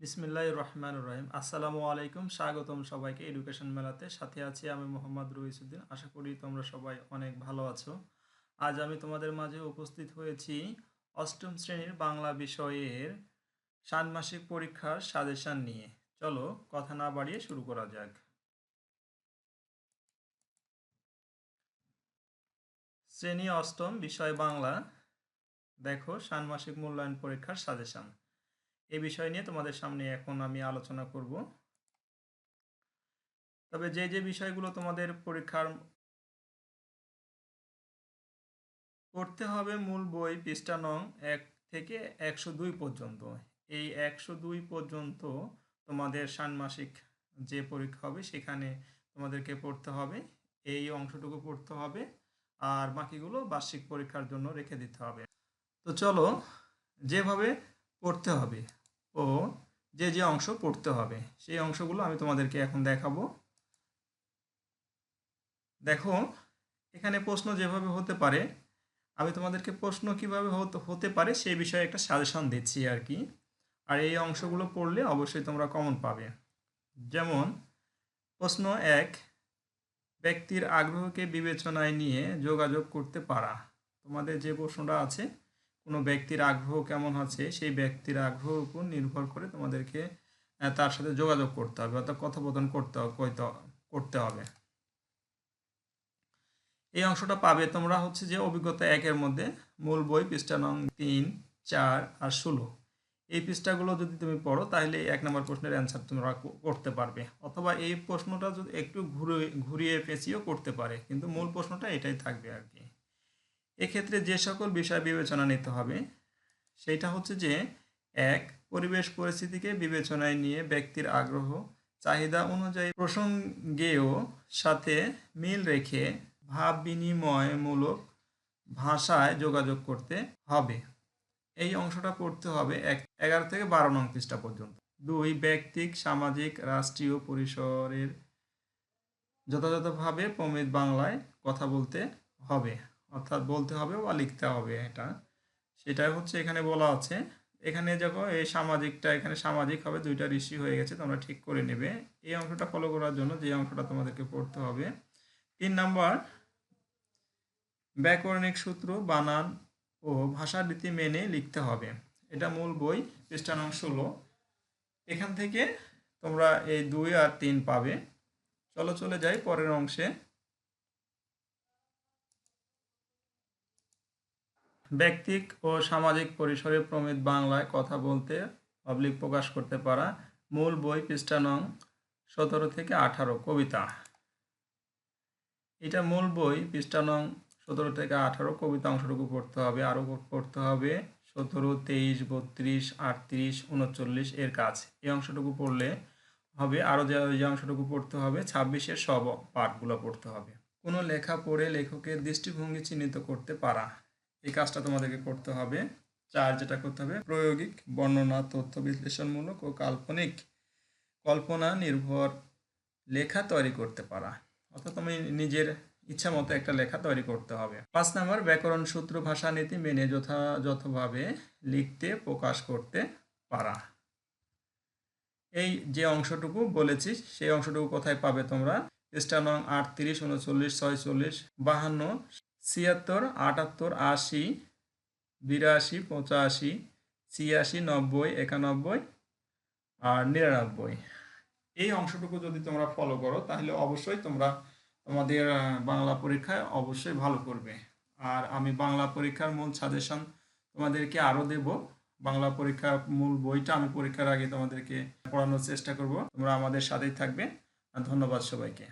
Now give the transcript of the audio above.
বিসমিল্লাহ রহমান রহিম আসসালামু আলাইকুম, স্বাগতম সবাইকে এডুকেশন মেলাতে। সাথে আছি আমি মোহাম্মদ রহিসুদ্দিন আশা করি তোমরা সবাই অনেক ভালো আছো। আজ আমি তোমাদের মাঝে উপস্থিত হয়েছি অষ্টম শ্রেণির বাংলা বিষয়ের ষান্মাসিক পরীক্ষার সাজেশন নিয়ে। চলো কথা না বাড়িয়ে শুরু করা যাক। শ্রেণি অষ্টম, বিষয় বাংলা। দেখো ষান্মাসিক মূল্যায়ন পরীক্ষার সাজেশন। এই বিষয় নিয়ে তোমাদের সামনে এখন আমি আলোচনা করব। তবে যে যে বিষয়গুলো তোমাদের পরীক্ষার পড়তে হবে মূল বই পৃষ্ঠা নং এক থেকে একশো দুই পর্যন্ত। এই একশো দুই পর্যন্ত তোমাদের ষান্মাসিক যে পরীক্ষা হবে সেখানে তোমাদেরকে পড়তে হবে। এই অংশটুকু পড়তে হবে আর বাকিগুলো বার্ষিক পরীক্ষার জন্য রেখে দিতে হবে। তো চলো, যেভাবে পড়তে হবে ও যে যে অংশ পড়তে হবে। সেই অংশগুলো আমি তোমাদেরকে এখন দেখাবো। দেখো, এখানে প্রশ্ন যেভাবে হতে পারে, আমি তোমাদেরকে প্রশ্ন কীভাবে হতে পারে সেই বিষয়ে একটা সাজেশন দিচ্ছি আর কি। আর এই অংশগুলো পড়লে অবশ্যই তোমরা কমন পাবে। যেমন, প্রশ্ন এক, ব্যক্তির আগ্রহকে বিবেচনায় নিয়ে যোগাযোগ করতে পারা। তোমাদের যে প্রশ্নটা আছে কোনো ব্যক্তির আগ্রহ কেমন আছে, সেই ব্যক্তির আগ্রহের উপর নির্ভর করে তোমাদেরকে তার সাথে যোগাযোগ করতে হবে, অর্থাৎ কথোপকথন করতে করতে হবে। এই অংশটা পাবে তোমরা হচ্ছে যে অভিজ্ঞতা একের মধ্যে, মূল বই পৃষ্ঠা নং তিন, চার আর ষোলো। এই পৃষ্ঠাগুলো যদি তুমি পড়ো, তাহলে এক নম্বর প্রশ্নের অ্যান্সার তোমরা করতে পারবে। অথবা এই প্রশ্নটা যদি একটু ঘুরে, ঘুরিয়ে পেঁচিয়েও করতে পারে, কিন্তু মূল প্রশ্নটা এটাই থাকবে আর কি। এক্ষেত্রে যে সকল বিষয় বিবেচনা নিতে হবে সেইটা হচ্ছে যে, এক, পরিবেশ পরিস্থিতিকে বিবেচনায় নিয়ে ব্যক্তির আগ্রহ, চাহিদা অনুযায়ী প্রসঙ্গেও সাথে মিল রেখে ভাব বিনিময়মূলক ভাষায় যোগাযোগ করতে হবে। এই অংশটা পড়তে হবে এক, এগারো থেকে বারো নং পৃষ্ঠা পর্যন্ত। দুই, ব্যক্তিক, সামাজিক, রাষ্ট্রীয় পরিসরের যথাযথভাবে প্রমিত বাংলায় কথা বলতে হবে। অর্থাৎ বলতে হবে বা লিখতে হবে এটা। সেটাই হচ্ছে এখানে বলা আছে। এখানে যখন এই সামাজিকটা, এখানে সামাজিক হবে, দুইটা ঋষি হয়ে গেছে, তোমরা ঠিক করে নেবে। এই অংশটা ফলো করার জন্য যে অংশটা তোমাদেরকে পড়তে হবে। তিন নাম্বার, ব্যাকরণিক সূত্র, বানান ও ভাষারীতি মেনে লিখতে হবে। এটা মূল বই, পৃষ্ঠা নং ষোলো। এখান থেকে তোমরা এই দুই আর তিন পাবে। চলো চলে যাই পরের অংশে। ব্যক্তিক ও সামাজিক পরিসরে প্রমিত বাংলায় কথা বলতে পাবলিক প্রকাশ করতে পারা মূল বই পৃষ্ঠা নং সতেরো থেকে আঠারো, কবিতা। এটা মূল বই পৃষ্ঠা নং সতেরো থেকে আঠারো, কবিতা অংশটুকু পড়তে হবে। আরও পড়তে হবে সতেরো, তেইশ, বত্রিশ, আটত্রিশ, উনচল্লিশ এর কাজ এই অংশটুকু পড়লে হবে, আরও যে অংশটুকু পড়তে হবে, ছাব্বিশের সব পাঠগুলো পড়তে হবে। কোনো লেখা পড়ে লেখকের দৃষ্টিভঙ্গি চিহ্নিত করতে পারা। এই কাজটা তোমাদেরকে করতে হবে। চার যেটা করতে হবে, প্রায়োগিক, বর্ণনা, তথ্য বিশ্লেষণমূলক ও কাল্পনিক। কল্পনা, নির্ভর, লেখা তৈরি করতে পারা। অর্থাৎ তুমি নিজের ইচ্ছা মতো একটা লেখা তৈরি করতে হবে। পাঁচ নাম্বার, ব্যাকরণ, সূত্র, ভাষা, নীতি মেনে যথাযথভাবে লিখতে, প্রকাশ করতে পারা। এই যে অংশটুকু বলেছি, সেই অংশটুকু কোথায় পাবে তোমরা? পৃষ্ঠা নং আটত্রিশ, উনচল্লিশ, ছয়চল্লিশ, বাহান্ন ছিয়াত্তর, আটাত্তর, আশি, বিরাশি, পঁচাশি, ছিয়াশি, নব্বই, একানব্বই আর নিরানব্বই। এই অংশটুকু যদি তোমরা ফলো করো, তাহলে অবশ্যই তোমরা তোমাদের বাংলা পরীক্ষায় অবশ্যই ভালো করবে। আর আমি বাংলা পরীক্ষার মূল সাজেশন তোমাদেরকে আরও দেব। বাংলা পরীক্ষা মূল বইটা আমি পরীক্ষার আগে তোমাদেরকে পড়ানোর চেষ্টা করব। তোমরা আমাদের সাথেই থাকবে। ধন্যবাদ সবাইকে।